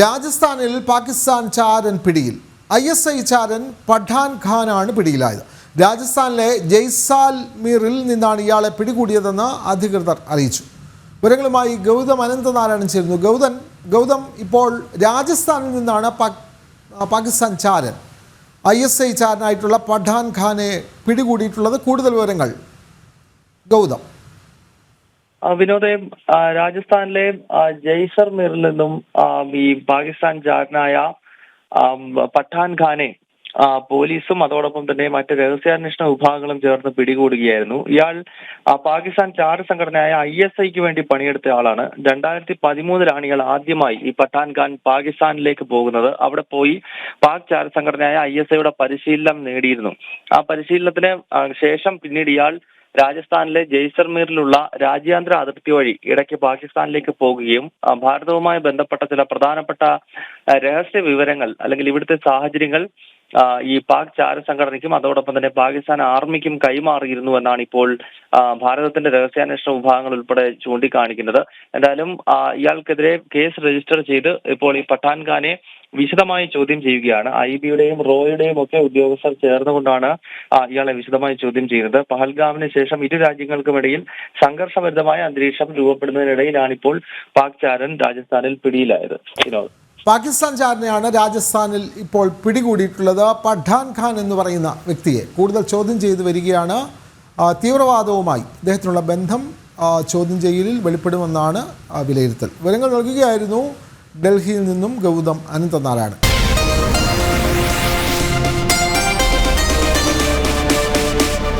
രാജസ്ഥാനിൽ പാകിസ്ഥാൻ ചാരൻ പിടിയിൽ. ഐ എസ് ഐ ചാരൻ പഠാൻ ഖാനാണ് പിടിയിലായത്. രാജസ്ഥാനിലെ ജയ്സാൽമീറിൽ നിന്നാണ് ഇയാളെ പിടികൂടിയതെന്ന് അധികൃതർ അറിയിച്ചു. വിവരങ്ങളുമായി ഗൗതം അനന്തനാരായണൻ ചേരുന്നു. ഗൗതൻ ഗൗതം ഇപ്പോൾ രാജസ്ഥാനിൽ നിന്നാണ് പാക്- പാകിസ്ഥാൻ ചാരൻ. ഐ എസ് ഐ ചാരനായിട്ടുള്ള പഠാൻ ഖാനെ പിടികൂടിയിട്ടുള്ളത്. കൂടുതൽ വിവരങ്ങൾ ഗൗതം. വിനോദേ രാജസ്ഥാനിലെ ജയ്സർമീറിൽ നിന്നും ഈ പാകിസ്ഥാൻ ജാരനായ പഠാൻഖാനെ പഠാൻ ഖാനെ പോലീസും അതോടൊപ്പം തന്നെ മറ്റ് രഹസ്യാന്വേഷണ വിഭാഗങ്ങളും ചേർന്ന് പിടികൂടുകയായിരുന്നു. ഇയാൾ പാകിസ്ഥാൻ ചാര സംഘടനയായ ഐ എസ് ഐക്ക് വേണ്ടി പണിയെടുത്ത ആളാണ്. രണ്ടായിരത്തി പതിമൂന്നിലാണ് ഇയാൾ ആദ്യമായി ഈ പഠാൻ ഖാൻ പാകിസ്ഥാനിലേക്ക് പോകുന്നത്. അവിടെ പോയി പാക് ചാര സംഘടനയായ ഐ എസ് ഐയുടെ പരിശീലനം നേടിയിരുന്നു. ആ പരിശീലനത്തിന് ശേഷം പിന്നീട് ഇയാൾ രാജസ്ഥാനിലെ ജയ്സർമീറിലുള്ള രാജ്യാന്തര അതിർത്തി വഴി ഇടയ്ക്ക് പാകിസ്ഥാനിലേക്ക് പോകുകയും ഭാരതവുമായി ബന്ധപ്പെട്ട ചില പ്രധാനപ്പെട്ട രഹസ്യ വിവരങ്ങൾ അല്ലെങ്കിൽ ഇവിടുത്തെ സാഹചര്യങ്ങൾ ഈ പാക് ചാര സംഘടനയ്ക്കും അതോടൊപ്പം തന്നെ പാകിസ്ഥാൻ ആർമിക്കും കൈമാറിയിരുന്നു എന്നാണ് ഇപ്പോൾ ഭാരതത്തിന്റെ രഹസ്യാന്വേഷണ വിഭാഗങ്ങൾ ഉൾപ്പെടെ ചൂണ്ടിക്കാണിക്കുന്നത്. എന്തായാലും ഇയാൾക്കെതിരെ കേസ് രജിസ്റ്റർ ചെയ്ത് ഇപ്പോൾ ഈ പഠാൻ ഖാനെ വിശദമായി ചോദ്യം ചെയ്യുകയാണ്. ഐ ബിയുടെയും റോയുടെയും ഒക്കെ ഉദ്യോഗസ്ഥർ ചേർന്നുകൊണ്ടാണ് ഇയാളെ വിശദമായി ചോദ്യം ചെയ്യുന്നത്. പഹൽഗാമിന് ശേഷം ഇരു രാജ്യങ്ങൾക്കുമിടയിൽ സംഘർഷഭരിതമായ അന്തരീക്ഷം രൂപപ്പെടുന്നതിനിടയിലാണ് ഇപ്പോൾ പാക് ചാരൻ രാജസ്ഥാനിൽ പിടിയിലായത്. പാകിസ്ഥാൻ ചാരനെയാണ് രാജസ്ഥാനിൽ ഇപ്പോൾ പിടികൂടിയിട്ടുള്ളത്. പഠാൻ ഖാൻ എന്ന് പറയുന്ന വ്യക്തിയെ കൂടുതൽ ചോദ്യം ചെയ്തു വരികയാണ്. തീവ്രവാദവുമായി അദ്ദേഹത്തിനുള്ള ബന്ധം ചോദ്യം ചെയ്യലിൽ വെളിപ്പെടുമെന്നാണ് വിലയിരുത്തൽ. വിവരങ്ങൾ നൽകുകയായിരുന്നു ഡൽഹിയിൽ നിന്നും ഗൗതം അനന്തനാരായണൻ.